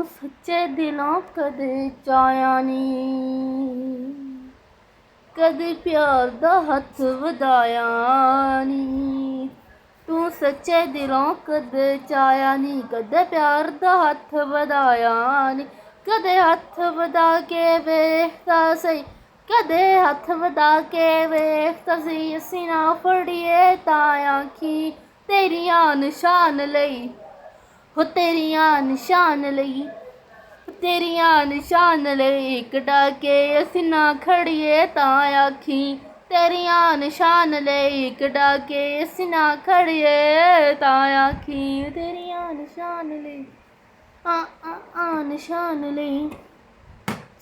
ਤੂੰ ਸੱਚੇ ਦਿਲੋਂ ਕਦੇ ਚਾਇਆ ਨਹੀਂ। ਕਦੇ ਪਿਆਰ ਦਾ ਹੱਥ ਵਧਾਇਆ ਨਹੀਂ। ਤੂੰ ਸੱਚੇ ਦਿਲੋਂ ਕਦੇ ਚਾਇਆ ਨਹੀਂ, ਕਦੇ ਪਿਆਰ ਦਾ ਹੱਥ ਵਧਾਇਆ ਨਹੀਂ। ਕਦੇ ਹੱਥ ਵਧਾ ਕੇ ਵੇਖਦਾ ਸਹੀ, ਕਦੇ ਹੱਥ ਵਧਾ ਕੇ ਵੇਖਦਾ ਸੀ ਅਸੀਂ ਨਾ ਫੜੀਏ ਤਾਂ ਆਖੀ, ਤੇਰੀਆਂ ਨਿਸ਼ਾਨ ਲਈ ਹੋ ਤੇਰੀਆਂ ਨਿਸ਼ਾਨ ਲਈ ਤੇਰੀਆਂ ਨਿਸ਼ਾਨ ਲਈ ਕਢਾ ਕੇ ਅਸੀਂ ਨਾ ਖੜੀਏ ਤਾਂ ਆਖੀ, ਤੇਰੀਆਂ ਨਿਸ਼ਾਨ ਲਈ ਕਢਾ ਕੇ ਅਸੀਂ ਨਾ ਖੜੀਏ ਤਾਂ ਆਖੀ, ਤੇਰੀਆਂ ਨਿਸ਼ਾਨ ਲਈ ਆ ਆ ਆ ਨਿਸ਼ਾਨ ਲਈ।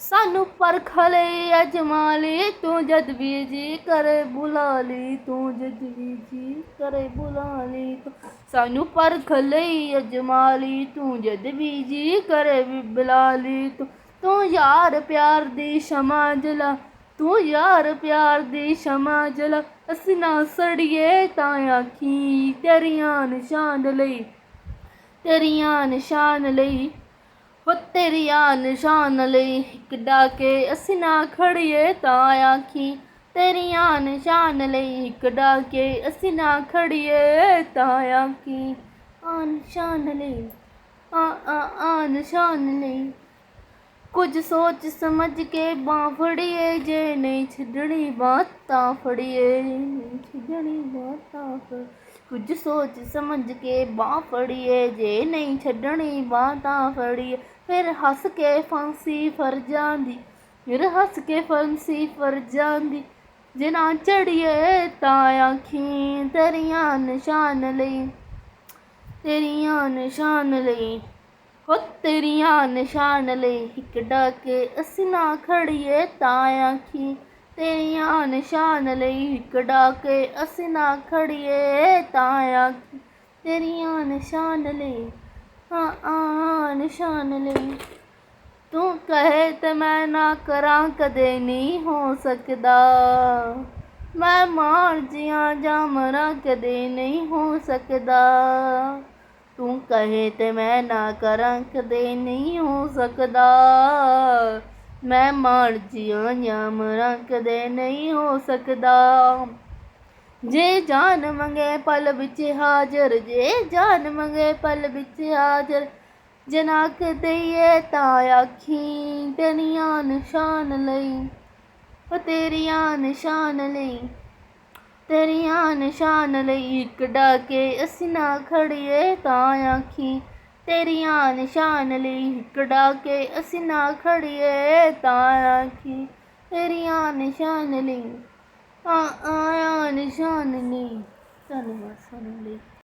ਸਾਨੂੰ ਪਰਖ ਲਈ ਅਜਮਾ ਲਈ ਤੂੰ ਜਦ ਵੀ ਜੀ ਕਰੇ ਬੁਲਾ ਲਈ ਤੂੰ, ਜਦ ਵੀ ਜੀ ਕਰੇ ਬੁਲਾ ਲਈ ਤੂੰ। ਸਾਨੂੰ ਪਰਖ ਲਈ ਅਜਮਾ ਲਈ ਤੂੰ, ਜਦ ਵੀ ਜੀ ਕਰੇ ਵੀ ਬੁਲਾ ਲਈ ਤੂੰ। ਤੂੰ ਯਾਰ ਪਿਆਰ ਦੀ ਸ਼ਮਾ ਜਲਾ, ਤੂੰ ਯਾਰ ਪਿਆਰ ਦੀ ਸ਼ਮਾ ਜਲਾ। ਅਸੀਂ ਨਾ ਸੜੀਏ ਤਾਂ ਆਖੀ ਤੇਰੀਆਂ ਨਿਸ਼ਾਨ ਲਈ, ਤੇਰੀਆਂ ਨਿਸ਼ਾਨ ਲਈ। ਹੋ ਤੇਰੀਆਂ ਨਿਸ਼ਾਨ ਲਈ ਕਿਡਾ ਕੇ ਅਸੀਂ ਨਾ ਖੜੀਏ ਤਾਂ ਆਖੀ, ਤੇਰੀਆਂ ਨਿਸ਼ਾਨ ਲਈ ਕਿਡਾ ਕੇ ਅਸੀਂ ਨਾ ਖੜੀਏ ਤਾਂ ਆਖੀ। ਆ ਨਿਸ਼ਾਨ ਲਈ, ਆ ਆ ਆ ਨਿਸ਼ਾਨ ਲਈ, ਕੁਝ ਸੋਚ ਸਮਝ ਕੇ ਬਾਂਹ ਫੜੀਏ, ਜੇ ਨਹੀਂ ਛੱਡਣੀ ਬਾਤ ਤਾਂ ਫੜੀਏ, ਨਹੀਂ ਛੱਡਣੀ ਬਾਤ ਤਾਂ ਫੜ ਕੁਝ ਸੋਚ ਸਮਝ ਕੇ ਬਾਂਹ ਫੜੀਏ, ਜੇ ਨਹੀਂ ਛੱਡਣੀ ਬਾਹ ਤਾਂ ਫੜੀਏ। ਫਿਰ ਹੱਸ ਕੇ ਫਾਂਸੀ ਫਰ ਜਾਂਦੀ ਫਿਰ ਹੱਸ ਕੇ ਫਾਂਸੀ ਫਰ ਜਾਂਦੀ ਜੇ ਨਾ ਚੜੀਏ ਤਾਂ ਆਖੀ ਤੇਰੀਆਂ ਨਿਸ਼ਾਨ ਲਈ, ਤੇਰੀਆਂ ਨਿਸ਼ਾਨ ਲਈ। ਹੋ ਤੇਰੀਆਂ ਨਿਸ਼ਾਨ ਲਈ ਇੱਕ ਡਾਕੇ ਅਸੀਂ ਨਾ ਖੜੀਏ ਤਾਂ ਆਖੀ ਤੇਰੀਆਂ ਨਿਸ਼ਾਨ ਲਈ। ਇੱਕ ਡਾਕੇ ਅਸੀਂ ਨਾ ਖੜੀਏ ਤਾਂ ਆਖੀ ਤੇਰੀਆਂ ਨਿਸ਼ਾਨ ਲਈ। ਹਾਂ ਆ ਨਿਸ਼ਾਨ ਲਈ ਤੂੰ ਕਹੇ ਤੇ ਮੈਂ ਨਾ ਕਰਾਂ, ਕਦੇ ਨਹੀਂ ਹੋ ਸਕਦਾ। ਮੈਂ ਮਾਰ ਜੀਆਂ ਜਾਂ ਮਰਾਂ, ਕਦੇ ਨਹੀਂ ਹੋ ਸਕਦਾ। ਤੂੰ ਕਹੇ ਤੇ ਮੈਂ ਨਾ ਕਰਾਂ, ਕਦੇ ਨਹੀਂ ਹੋ ਸਕਦਾ। ਮੈਂ ਮਾਰ ਜੀਆਂ ਜਾਂ ਮਰਾਂ, ਕਦੇ ਨਹੀਂ ਹੋ ਸਕਦਾ। ਜੇ ਜਾਨ ਮੰਗੇ ਪਲ ਵਿੱਚ ਹਾਜ਼ਰ, ਜੇ ਜਾਨ ਮੰਗੇ ਪਲ ਵਿੱਚ ਹਾਜ਼ਰ ਜਨਾਕ ਦਈਏ ਤਾਂ ਆਖੀ ਤੇਰੀਆਂ ਨਿਸ਼ਾਨ ਲਈ ਉਹ ਤੇਰੀਆਂ ਨਿਸ਼ਾਨ ਲਈ, ਤੇਰੀਆਂ ਨਿਸ਼ਾਨ ਲਈ ਇੱਕ ਡਾਕੇ ਅਸੀਂ ਨਾ ਖੜੀਏ ਤਾਂ ਆਖੀ ਤੇਰੀਆਂ ਨਿਸ਼ਾਨ ਲਈ ਇੱਕ ਡਾਕੇ ਅਸੀਂ ਨਾ ਖੜੀਏ ਤਾਂ ਆਖੀ ਤੇਰੀਆਂ ਨਿਸ਼ਾਨ ਲਈ। ਆ ਆਇਆ ਨਿਸ਼ਾਨ ਲਈ ਧੰਨਵਾਦ ਸੁਣਨ ਲਈ